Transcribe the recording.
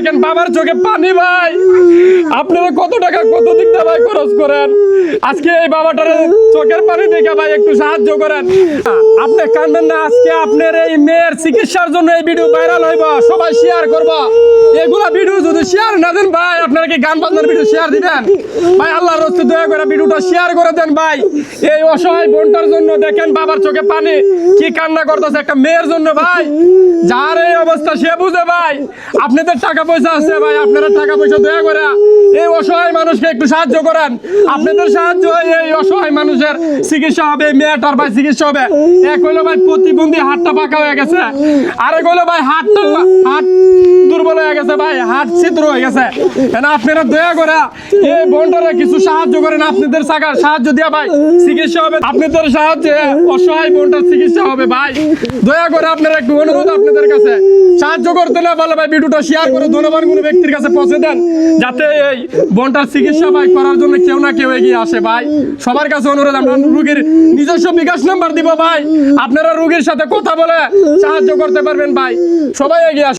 দেখেন বাবার চোখে পানি ভাই। আপনারা কত টাকা, কত দিকটা ভাই খরচ করেন? আজকে এই বাবাটার চোখের পানি দেখে ভাই একটু সাহায্য করেন। আপনি কান্দেন না, আজকে আপনার এই মেয়ের চিকিৎসার জন্য এই ভিডিও ভাইরাল হইব, সবাই শেয়ার করব। এগুলা ভিডিও যদি শেয়ার না দেন ভাই, আপনারা কি গান বাজনার ভিডিও শেয়ার দিবেন? ভাই, আল্লাহর রস্তে দয়া করে ভিডিওটা শেয়ার করে দেন ভাই। এই অসহায় বোনটার জন্য দেখেন বাবার চোখে পানি, কি কান্না করতেছে একটা মেয়ের জন্য ভাই। যার এই অবস্থা সে বুঝে ভাই। আপনাদের টাকা পয়সা আছে ভাই, আপনারা টাকা পয়সা দয়া করে এই অসহায় মানুষকে একটু সাহায্য করেন। আপনাদের সাহায্য হয়ে এই অসহায় মানুষের চিকিৎসা হবে, মেয়েটার ভাই চিকিৎসা হবে। এক হইল ভাই প্রতিবন্ধী হাতটা পাকা হয়ে গেছে। আরেক হইল ভাই হাতটা হাত আপনারা সাহায্য করতে না বলে ভাই শেয়ার করে ধন্যবাদ কোনো ব্যক্তির কাছে পৌঁছে দেন, যাতে এই চিকিৎসা ভাই করার জন্য কেউ না কেউ এগিয়ে আসে ভাই। সবার কাছে অনুরোধ, আমরা রুগীর নিজস্ব বিকাশ নাম্বার দিব ভাই। আপনারা রুগীর সাথে কথা বলে সাহায্য করতে পারবেন ভাই। সবাই এগিয়ে আসে